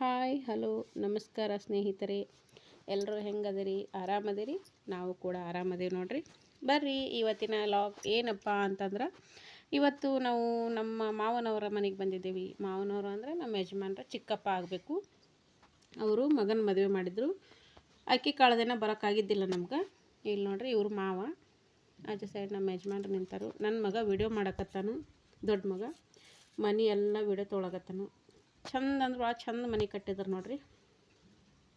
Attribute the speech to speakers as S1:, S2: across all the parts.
S1: Hi, hello, ನಮಸ್ಕಾರ ಸ್ನೇಹಿತರೆ. ಎಲ್ಲರೂ ಹೆಂಗದಿರಿ? ಆರಾಮದಿರಿ? ನಾವು ಕೂಡ ಆರಾಮದೇವಿ ನೋಡ್ರಿ. ಬರ್ರಿ, ಇವತ್ತಿನ ಲಾಗ್ ಏನಪ್ಪ ಅಂತಂದ್ರೆ, ಇವತ್ತು ನಾವು ನಮ್ಮ ಮಾವನವರ ಮನೆಗೆ ಬಂದಿದ್ದೀವಿ. ಮಾವನವರು ಅಂದರೆ ನಮ್ಮ ಯಜಮಾನ್ರ ಚಿಕ್ಕಪ್ಪ ಆಗಬೇಕು. ಅವರು ಮಗನ ಮದುವೆ ಮಾಡಿದರು. ಅಕ್ಕಿ ಕಾಳು ದಿನ ಬರೋಕ್ಕಾಗಿದ್ದಿಲ್ಲ ನಮ್ಗೆ. ಇಲ್ಲಿ ನೋಡ್ರಿ ಇವರು ಮಾವ. ಆಚೆ ಸೈಡ್ ನಮ್ಮ ಯಜಮಾನ್ರು ನಿಂತಾರು. ನನ್ನ ಮಗ ವಿಡಿಯೋ ಮಾಡಕತ್ತಾನು ದೊಡ್ಡ ಮಗ. ಮನೆ ಎಲ್ಲ ವಿಡಿಯೋ ತೊಗೊಳಕತ್ತಾನು ಚಂದ ಅಂದ್ರೆ ಭಾಳ ಚಂದ ಮನೆ ಕಟ್ಟಿದ್ರು ನೋಡ್ರಿ.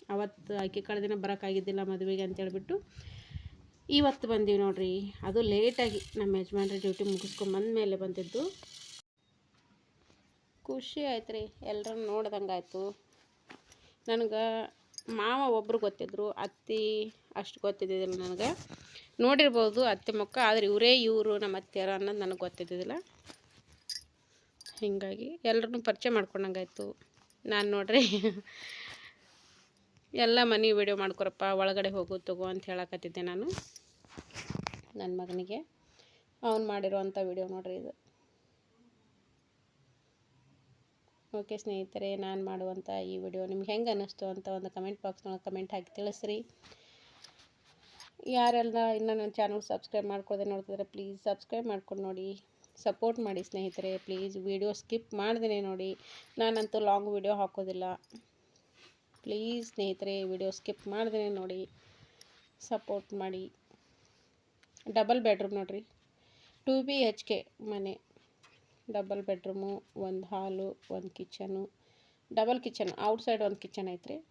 S1: ಅವತ್ತು ಆಕೆ ಕಳೆದಿನ ದಿನ ಬರೋಕ್ಕಾಗಿದ್ದಿಲ್ಲ ಮದುವೆಗೆ ಅಂತೇಳ್ಬಿಟ್ಟು ಇವತ್ತು ಬಂದೀವಿ ನೋಡ್ರಿ. ಅದು ಲೇಟಾಗಿ ನಮ್ಮ ಯಜಮಾನ್ರ ಡ್ಯೂಟಿ ಮುಗಿಸ್ಕೊಂಬಂದ ಮೇಲೆ ಬಂದಿದ್ದು. ಖುಷಿ ಆಯ್ತು ರೀ ಎಲ್ಲರೂ ನೋಡ್ದಂಗೆ ಆಯಿತು. ನನಗೆ ಮಾವ ಒಬ್ಬರು ಗೊತ್ತಿದ್ರು, ಅತ್ತಿ ಅಷ್ಟು ಗೊತ್ತಿದ್ದಿದ್ದಿಲ್ಲ ನನಗೆ. ನೋಡಿರ್ಬೋದು ಅತ್ತೆ ಮಕ್ಕ ಆದರೆ ಇವರೇ ಇವರು, ನಮ್ಮ ಅತ್ತೆಯರು ಅನ್ನೋದು ನನಗೆ ಗೊತ್ತಿದ್ದಿದ್ದಿಲ್ಲ. ಹೀಗಾಗಿ ಎಲ್ಲರನ್ನೂ ಪರಿಚಯ ಮಾಡ್ಕೊಂಡಂಗಾಯ್ತು. ನಾನು ನೋಡ್ರಿ ಎಲ್ಲ ಮನೆ ವಿಡಿಯೋ ಮಾಡ್ಕೊರಪ್ಪ, ಒಳಗಡೆ ಹೋಗು, ತಗೋ ಅಂತ ಹೇಳಕತ್ತಿದ್ದೆ ನಾನು. ನನ್ನ ಮಗನಿಗೆ. ಅವ್ನು ಮಾಡಿರುವಂಥ ವಿಡಿಯೋ ನೋಡ್ರಿ ಇದು. ಓಕೆ ಸ್ನೇಹಿತರೆ, ನಾನು ಮಾಡುವಂಥ ಈ ವಿಡಿಯೋ ನಿಮ್ಗೆ ಹೆಂಗೆ ಅನ್ನಿಸ್ತು ಅಂತ ಒಂದು ಕಮೆಂಟ್ ಬಾಕ್ಸ್ನೊಳಗೆ ಕಮೆಂಟ್ ಹಾಕಿ ತಿಳಿಸ್ರಿ. ಯಾರೆಲ್ಲ ಇನ್ನೂ ನನ್ನ ಚಾನಲ್ ಸಬ್ಸ್ಕ್ರೈಬ್ ಮಾಡ್ಕೊಳ್ದೆ ನೋಡ್ತಿದ್ರೆ ಪ್ಲೀಸ್ ಸಬ್ಸ್ಕ್ರೈಬ್ ಮಾಡ್ಕೊಂಡು ನೋಡಿ. ಸಪೋರ್ಟ್ ಮಾಡಿ ಸ್ನೇಹಿತರೆ, ಪ್ಲೀಸ್ ವಿಡಿಯೋ ಸ್ಕಿಪ್ ಮಾಡ್ದೇ ನೋಡಿ. ನಾನಂತೂ ಲಾಂಗ್ ವಿಡಿಯೋ ಹಾಕೋದಿಲ್ಲ. ಪ್ಲೀಸ್ ಸ್ನೇಹಿತರೆ, ವಿಡಿಯೋ ಸ್ಕಿಪ್ ಮಾಡ್ದೇ ನೋಡಿ. ಸಪೋರ್ಟ್ ಮಾಡಿ. ಡಬಲ್ ಬೆಡ್ರೂಮ್ ನೋಡಿರಿ. ಟು ಬಿ ಎಚ್ ಕೆ ಮನೆ. ಡಬಲ್ ಬೆಡ್ರೂಮು, ಒಂದು ಹಾಲು, ಒಂದು ಕಿಚನು. ಡಬಲ್ ಕಿಚನ್ ಔಟ್ಸೈಡ್ ಒಂದು ಕಿಚನ್ ಐತ್ರಿ.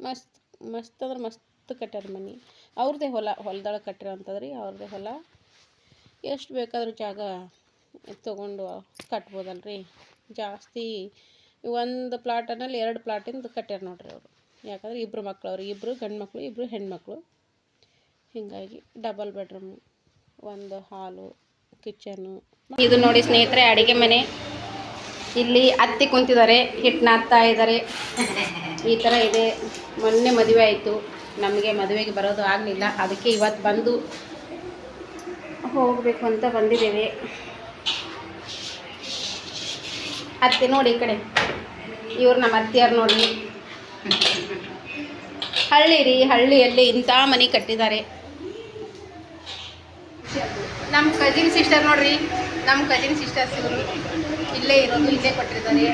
S1: ಮಸ್ತ್ ಮಸ್ತ್ ಅಂದ್ರೆ ಮಸ್ತ್ ಕಟ್ಟ್ಯಾರ ಮನೆ. ಅವ್ರದ್ದೇ ಹೊಲ, ಹೊಲದೊಳಗೆ ಕಟ್ಟಿರೋ ರೀ ಅವ್ರದ್ದೇ ಹೊಲ. ಎಷ್ಟು ಬೇಕಾದರೂ ಜಾಗ ತೊಗೊಂಡು ಕಟ್ಬೋದಲ್ರಿ? ಜಾಸ್ತಿ ಒಂದು ಪ್ಲಾಟನಲ್ಲಿ ಎರಡು ಪ್ಲಾಟಿಂದು ಕಟ್ಟ್ಯಾರ ನೋಡ್ರಿ ಅವರು. ಯಾಕಂದ್ರೆ ಇಬ್ಬರು ಮಕ್ಕಳು ಅವ್ರು ಇಬ್ಬರು ಗಂಡು ಮಕ್ಕಳು ಇಬ್ಬರು ಹೆಣ್ಮಕ್ಳು. ಹೀಗಾಗಿ ಡಬಲ್ ಬೆಡ್ರೂಮು ಒಂದು ಹಾಲು ಕಿಚನ್ನು ಇದು ನೋಡಿ ಸ್ನೇಹಿತರೆ, ಅಡುಗೆ ಮನೆ. ಇಲ್ಲಿ ಅತ್ತಿ ಕುಂತಿದ್ದಾರೆ ಹಿಟ್ಟು ನಾದ್ತಾ ಇದ್ದಾರೆ. ಈ ಥರ ಇದೆ. ಮೊನ್ನೆ ಮದುವೆ ಆಯಿತು. ನಮಗೆ ಮದುವೆಗೆ ಬರೋದು ಆಗಲಿಲ್ಲ. ಅದಕ್ಕೆ ಇವತ್ತು ಬಂದು ಹೋಗಬೇಕು ಅಂತ ಬಂದಿದ್ದೇವೆ. ಅತ್ತೆ ನೋಡಿ ಈ ಕಡೆ. ಇವ್ರು ನಮ್ಮ ಅತ್ತೆಯವ್ರು ನೋಡಿ. ಹಳ್ಳಿ ರೀ ಹಳ್ಳಿಯಲ್ಲಿ ಇಂಥ ಮನೆ ಕಟ್ಟಿದ್ದಾರೆ. ನಮ್ಮ ಕಜಿನ್ ಸಿಸ್ಟರ್ ನೋಡ್ರಿ, ನಮ್ಮ ಕಜಿನ್ ಸಿಸ್ಟರ್ಸ್ ಇವರು ಇಲ್ಲೇ ಇರೋದು, ಇಲ್ಲೇ ಕೊಟ್ಟಿದ್ದಾರೆ.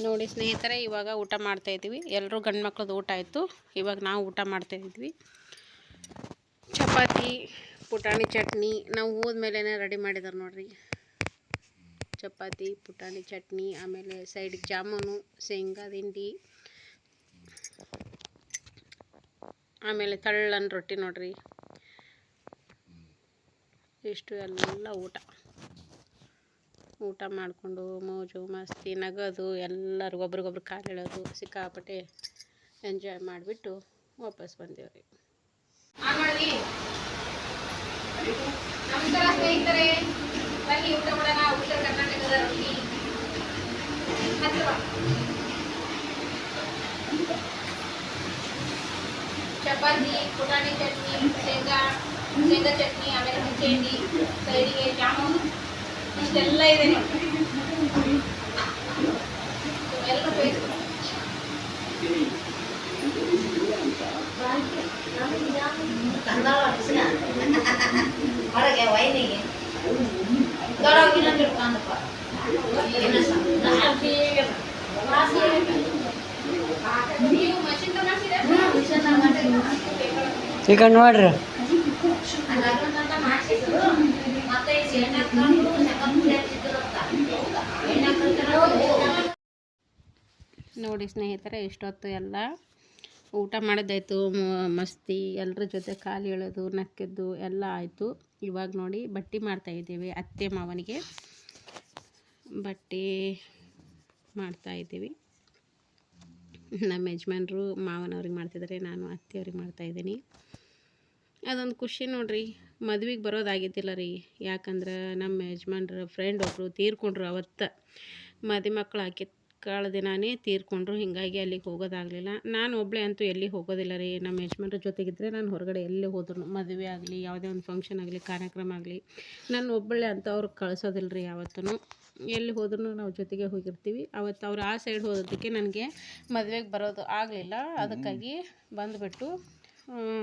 S1: ನೋಡಿ ಸ್ನೇಹಿತರೆ, ಇವಾಗ ಊಟ ಮಾಡ್ತಾ ಇದ್ದೀವಿ. ಎಲ್ಲರೂ ಗಂಡು ಮಕ್ಳದ್ದು ಊಟ ಆಯಿತು. ಇವಾಗ ನಾವು ಊಟ ಮಾಡ್ತಾ ಇದ್ವಿ ಚಪಾತಿ, ಪುಟಾಣಿ ಚಟ್ನಿ. ನಾವು ಹೋದ್ಮೇಲೆ ರೆಡಿ ಮಾಡಿದಾರೆ ನೋಡ್ರಿ. ಚಪಾತಿ, ಪುಟಾಣಿ ಚಟ್ನಿ, ಆಮೇಲೆ ಸೈಡಿಗೆ ಜಾಮೂನು, ಶೇಂಗಾ ತಿಂಡಿ, ಆಮೇಲೆ ತಳ್ಳನ ರೊಟ್ಟಿ ನೋಡ್ರಿ. ಇಷ್ಟು ಎಲ್ಲ ಊಟ. ಊಟ ಮಾಡಿಕೊಂಡು ಮೋಜು, ಮಸ್ತಿ, ನಗೋದು, ಎಲ್ಲರೂ ಒಬ್ರಿಗೊಬ್ರು ಕಾಲು ಹೇಳೋದು ಸಿಕ್ಕಾಪಟ್ಟೆ ಎಂಜಾಯ್ ಮಾಡಿಬಿಟ್ಟು ವಾಪಸ್ ಬಂದೇವ್ರಿ. ನಮಸ್ಕಾರ ಸ್ನೇಹಿತರೆ, ಬನ್ನಿ ಊಟ ಮಾಡೋಣ ಉತ್ತರ ಕರ್ನಾಟಕದ ಚಪಾತಿ, ಪುಟಾಣಿ ಚಟ್ನಿ, ಶೇಂಗಾ ಶೇಂಗಾ ಚಟ್ನಿ, ಆಮೇಲೆ ಹುಂಚೆಂಡಿ ಸೈಡಿಗೆ ಜಾಮೂನು. ಇಷ್ಟೆಲ್ಲ ಇದೆ ನೋಡಿ.
S2: ಹೊರಗೆ ವೈನಿಗೆ. ದೊಡ್ಡವಾಗಿನ ತಿಳ್ಕೊಂಡಪ್ಪ
S1: ನೀವು ಮಷಿನ್ ತಗೊಂಡಿದ್ದೀರಾ
S3: ಈ ಕಡೆ ನೋಡ್ರಿ.
S1: ನೋಡಿ ಸ್ನೇಹಿತರೆ, ಇಷ್ಟೊತ್ತು ಎಲ್ಲ ಊಟ ಮಾಡೋದಾಯಿತು ಮಸ್ತಿ ಎಲ್ಲರ ಜೊತೆ ಕಾಲು ಎಳೆದು, ನಕ್ಕಿದ್ದು ಎಲ್ಲ ಆಯಿತು. ಇವಾಗ ನೋಡಿ ಬಟ್ಟೆ ಮಾಡ್ತಾ ಇದ್ದೀವಿ, ಅತ್ತೆ ಮಾವನಿಗೆ ಬಟ್ಟೆ ಮಾಡ್ತಾ ಇದ್ದೀವಿ. ನಮ್ಮ ಯಜಮಾನ್ರು ಮಾವನವ್ರಿಗೆ ಮಾಡ್ತಿದ್ದಾರೆ, ನಾನು ಅತ್ತೆಯವ್ರಿಗೆ ಮಾಡ್ತಾಯಿದ್ದೀನಿ ಅದೊಂದು ಖುಷಿ ನೋಡ್ರಿ. ಮದ್ವೆಗೆ ಬರೋದಾಗಿದ್ದಿಲ್ಲ ರೀ. ಯಾಕಂದ್ರೆ ನಮ್ಮ ಯಜಮಾನ್ರ ಫ್ರೆಂಡ್ ಒಬ್ಬರು ತೀರ್ಕೊಂಡ್ರು ಅವತ್ತು. ಮದುವೆ ಮಕ್ಳು ಹಾಕಿ ಮಕ್ಕಳ ದಿನಾನೇ ತೀರ್ಕೊಂಡ್ರು, ಹೀಗಾಗಿ ಅಲ್ಲಿಗೆ ಹೋಗೋದಾಗಲಿಲ್ಲ. ನಾನು ಒಬ್ಬಳೇ ಅಂತೂ ಎಲ್ಲಿ ಹೋಗೋದಿಲ್ಲ ರೀ. ನಮ್ಮ ಯಜಮಾನ್ರ ಜೊತೆಗಿದ್ದರೆ ನಾನು ಹೊರಗಡೆ ಎಲ್ಲಿ ಹೋದ್ರು ಮದುವೆ ಆಗಲಿ, ಯಾವುದೇ ಒಂದು ಫಂಕ್ಷನ್ ಆಗಲಿ, ಕಾರ್ಯಕ್ರಮ ಆಗಲಿ, ನಾನು ಒಬ್ಬಳೆ ಅಂತ ಅವ್ರು ಕಳಿಸೋದಿಲ್ಲ ರೀ ಯಾವತ್ತೂ ಎಲ್ಲಿ ಹೋದ್ರೂ ನಾವು ಜೊತೆಗೆ ಹೋಗಿರ್ತೀವಿ. ಅವತ್ತು ಅವ್ರು ಆ ಸೈಡ್ ಹೋದೋದಕ್ಕೆ ನನಗೆ ಮದುವೆಗೆ ಬರೋದು ಆಗಲಿಲ್ಲ. ಅದಕ್ಕಾಗಿ ಬಂದುಬಿಟ್ಟು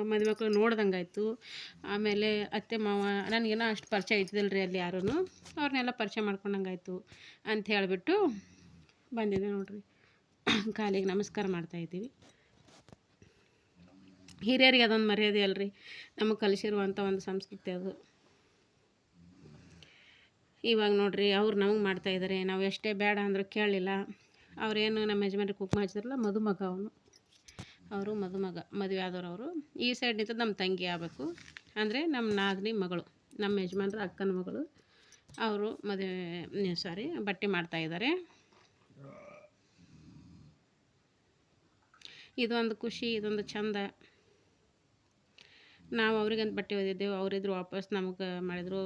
S1: ಮದುವೆ ಮಕ್ಕಳು ಆಯಿತು ಆಮೇಲೆ ಅತ್ತೆ ಮಾವ, ನನಗೇನೋ ಅಷ್ಟು ಪರಿಚಯ ಇದ್ದಿಲ್ಲ ರೀ ಅಲ್ಲಿ ಯಾರೂ ಅವ್ರನ್ನೆಲ್ಲ ಪರಿಚಯ ಮಾಡ್ಕೊಂಡಂಗಾಯ್ತು ಅಂತ ಹೇಳಿಬಿಟ್ಟು ಬಂದಿದ್ದೆ ನೋಡ್ರಿ. ಕಾಲಿಗೆ ನಮಸ್ಕಾರ ಮಾಡ್ತಾಯಿದ್ದೀವಿ ಹಿರಿಯರಿಗೆ ಅದೊಂದು ಮರ್ಯಾದೆ ಅಲ್ರಿ. ನಮಗೆ ಕಲಿಸಿರುವಂಥ ಒಂದು ಸಂಸ್ಕೃತಿ ಅದು. ಇವಾಗ ನೋಡ್ರಿ, ಅವ್ರು ನಮಗೆ ಮಾಡ್ತಾಯಿದ್ದಾರೆ ನಾವು ಎಷ್ಟೇ ಬೇಡ ಅಂದರೂ ಕೇಳಲಿಲ್ಲ ಅವ್ರೇನು ನಮ್ಮ ಯಜಮಾನ್ರಿಗೆ ಕುಕ್ ಹಚ್ಚಿದ್ರಲ್ಲ, ಮದುಮಗ ಅವನು. ಅವರು ಮದುಮಗ, ಮದುವೆ ಆದವ್ರು ಅವರು ಈ ಸೈಡ್ ನಿಂತದ್ದು ನಮ್ಮ ತಂಗಿ ಆಗಬೇಕು. ಅಂದರೆ ನಮ್ಮ ನಾದಿನಿ ಮಗಳು ನಮ್ಮ ಯಜಮಾನ್ರ ಅಕ್ಕನ ಮಗಳು. ಅವರು ಮದುವೆ ಸಾರಿ ಬಟ್ಟೆ ಮಾಡ್ತಾಯಿದ್ದಾರೆ ಇದೊಂದು ಖುಷಿ, ಇದೊಂದು ಚಂದ. ನಾವು ಅವ್ರಿಗಂತ ಬಟ್ಟೆ ಒದಿದ್ದೆವು ಅವರಿದ್ರು ವಾಪಸ್ ನಮಗೆ ಮಾಡಿದರು.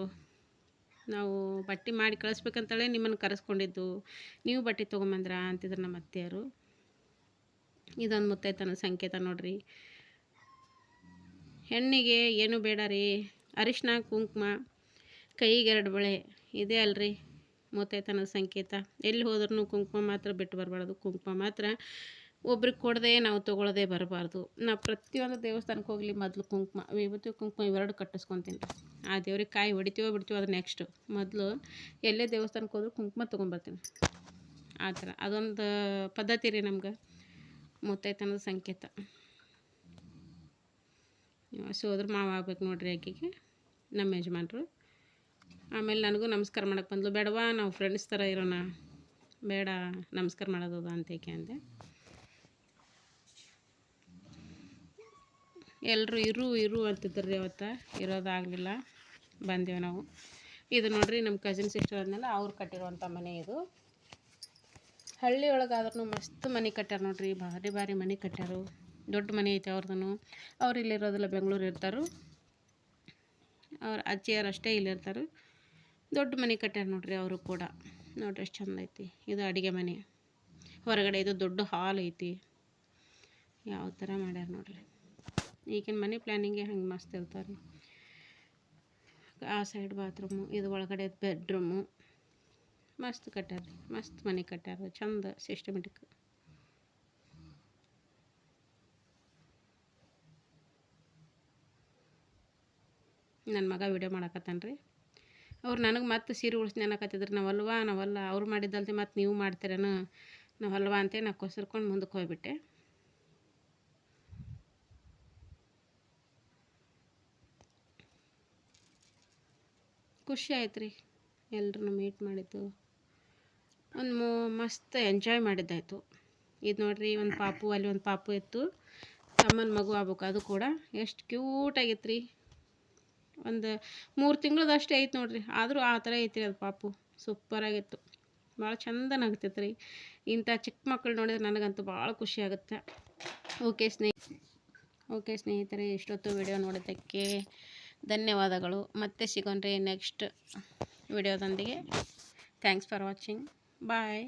S1: ನಾವು ಬಟ್ಟೆ ಮಾಡಿ ಕಳಿಸ್ಬೇಕಂತೇಳಿ ನಿಮ್ಮನ್ನು ಕರೆಸ್ಕೊಂಡಿದ್ದು. ನೀವು ಬಟ್ಟೆ ತೊಗೊಂಬಂದ್ರ ಅಂತಿದ್ರು ನಮ್ಮ ಅತ್ತೆಯರು ಇದೊಂದು ಮುತ್ತೈತನ ಸಂಕೇತ ನೋಡ್ರಿ. ಹೆಣ್ಣಿಗೆ ಏನು ಬೇಡ ರೀ? ಅರಿಶಿನ ಕುಂಕುಮ, ಕೈಗೆ ಎರಡು ಬಳೆ. ಇದೇ ಅಲ್ರಿ ಮುತ್ತೈತನ ಸಂಕೇತ. ಎಲ್ಲಿ ಹೋದ್ರೂ ಕುಂಕುಮ ಮಾತ್ರ ಬಿಟ್ಟು ಬರಬಾರ್ದು. ಕುಂಕುಮ ಮಾತ್ರ ಒಬ್ರಿಗೆ ಕೊಡದೆ ನಾವು ತೊಗೊಳ್ಳೋದೇ ಬರಬಾರ್ದು. ನಾವು ಪ್ರತಿಯೊಂದು ದೇವಸ್ಥಾನಕ್ಕೆ ಹೋಗಲಿ ಮೊದಲು ಕುಂಕುಮ. ವಿಭೂತಿ, ಕುಂಕುಮ ಇವೆರಡು ಕಟ್ಟಿಸ್ಕೊತೀನಿ. ಆ ದೇವ್ರಿಗೆ ಕಾಯಿ ಹೊಡಿತೀವೋ ಬಿಡ್ತೀವೋ ಅದು ನೆಕ್ಸ್ಟು ಮೊದಲು ಎಲ್ಲೇ ದೇವಸ್ಥಾನಕ್ಕೆ ಹೋದ್ರೂ ಕುಂಕುಮ ತೊಗೊಂಬರ್ತೀನಿ ಆ ಥರ. ಅದೊಂದು ಪದ್ಧತಿ ರೀ ನಮ್ಗೆ. ಮುತ್ತೈತನದ ಸಂಕೇತ. ಸೋದ್ರ ಮಾವ ಆಗ್ಬೇಕು ನೋಡ್ರಿ ಆಕೆಗೆ, ನಮ್ಮ ಯಜಮಾನ್ರು. ಆಮೇಲೆ ನನಗೂ ನಮಸ್ಕಾರ ಮಾಡಕ್ಕೆ ಬಂದ್ಲು. ಬೇಡವಾ, ನಾವು ಫ್ರೆಂಡ್ಸ್ ಥರ ಇರೋಣ. ಬೇಡ, ನಮಸ್ಕಾರ ಮಾಡೋದು ಅಂತೇಕೆ ಅಂದೆ. ಎಲ್ಲರೂ ಇರು ಇರು ಅಂತಿದ್ರು ಅವತ್ತು. ಇರೋದಾಗಲಿಲ್ಲ ಬಂದೆವು ನಾವು. ಇದು ನೋಡ್ರಿ, ನಮ್ಮ ಕಸಿನ್ ಸಿಸ್ಟರ್ ಅಂದಲ್ಲ ಅವ್ರು ಕಟ್ಟಿರುವಂಥ ಮನೆ ಇದು. ಹಳ್ಳಿ ಒಳಗಾದ್ರೂ ಮಸ್ತ್ ಮನೆ ಕಟ್ಟ್ಯಾರ ನೋಡ್ರಿ, ಭಾರಿ ಭಾರಿ ಮನೆ ಕಟ್ಟ್ಯಾರು ದೊಡ್ಡ ಮನೆ ಐತೆ ಅವ್ರದ್ದು ಅವ್ರು ಇಲ್ಲಿರೋದಿಲ್ಲ ಬೆಂಗಳೂರು ಇರ್ತಾರೆ. ಅವ್ರ ಅಜ್ಜಿಯರು ಅಷ್ಟೇ ಇಲ್ಲಿರ್ತಾರೆ ದೊಡ್ಡ ಮನೆ ಕಟ್ಟ್ಯಾರ ನೋಡ್ರಿ ಅವರು ಕೂಡ. ನೋಡ್ರಿ ಎಷ್ಟು ಚಂದ ಐತಿ. ಇದು ಅಡುಗೆ ಮನೆ. ಹೊರಗಡೆ ಇದು ದೊಡ್ಡ ಹಾಲ್ ಐತಿ. ಯಾವ ಥರ ಮಾಡ್ಯಾರ ನೋಡ್ರಿ. ಈಗಿನ ಮನೆ ಪ್ಲ್ಯಾನಿಂಗೇ ಹಂಗೆ ಮಸ್ತ್ ಇರ್ತಾರೆ ಆ ಸೈಡ್ ಬಾತ್ರೂಮು ಇದು ಒಳಗಡೆ ಬೆಡ್ರೂಮು ಮಸ್ತ್ ಕಟ್ಟಾರ, ಮಸ್ತ್ ಮನೆ ಕಟ್ಟಾರ, ಚಂದ ಸಿಸ್ಟಮೆಟಿಕ್ ನನ್ನ ಮಗ ವಿಡಿಯೋ ಮಾಡಕತ್ತಾನ ರೀ ಅವ್ರು ನನಗೆ ಮತ್ತೆ ಸೀರೆ ಉಳಿಸ್ನಿ ಅನ್ನಕತ್ತಿದ್ರು ನಾವಲ್ವಾ, ನಾವಲ್ಲ, ಅವ್ರು ಮಾಡಿದ್ದಲ್ದೆ ಮತ್ತು ನೀವು ಮಾಡ್ತೀರೇನು, ನಾವಲ್ವಾ ಅಂತೇಳಿ ನಾ ಕೊಸರ್ಕೊಂಡು ಮುಂದಕ್ಕೆ ಹೋಗ್ಬಿಟ್ಟೆ. ಖುಷಿ ಆಯ್ತು ರೀ ಎಲ್ರೂ ಮೀಟ್ ಮಾಡಿದ್ದು. ಒಂದು ಮೋ, ಮಸ್ತ್ ಎಂಜಾಯ್ ಮಾಡಿದ್ದಾಯಿತು. ಇದು ನೋಡ್ರಿ ಒಂದು ಪಾಪು, ಅಲ್ಲಿ ಒಂದು ಪಾಪು ಇತ್ತು. ತಮ್ಮನ ಮಗು ಆಗ್ಬೇಕು, ಅದು ಕೂಡ. ಎಷ್ಟು ಕ್ಯೂಟ್ ಆಗೈತೆ ರೀ ಒಂದು ಮೂರು ತಿಂಗಳದಷ್ಟೇ ಐತೆ ನೋಡ್ರಿ. ಆದರೂ ಆ ಥರ ಐತಿ ಅದು ಪಾಪು. ಸೂಪರಾಗಿತ್ತು ಭಾಳ ಚಂದ ನಗ್ತೈತೆ ರೀ ಇಂಥ ಚಿಕ್ಕ ಮಕ್ಕಳು ನೋಡಿದ್ರೆ ನನಗಂತೂ ಭಾಳ ಖುಷಿ ಆಗುತ್ತೆ. ಓಕೆ ಸ್ನೇಹಿ, ಓಕೆ ಸ್ನೇಹಿತರೆ, ಇಷ್ಟೊತ್ತು ವಿಡಿಯೋ ನೋಡೋದಕ್ಕೆ ಧನ್ಯವಾದಗಳು. ಮತ್ತೆ ಸಿಗೋಣ್ರಿ ನೆಕ್ಸ್ಟ್ ವಿಡಿಯೋದೊಂದಿಗೆ ಥ್ಯಾಂಕ್ಸ್ ಫಾರ್ ವಾಚಿಂಗ್ ಬಾಯ್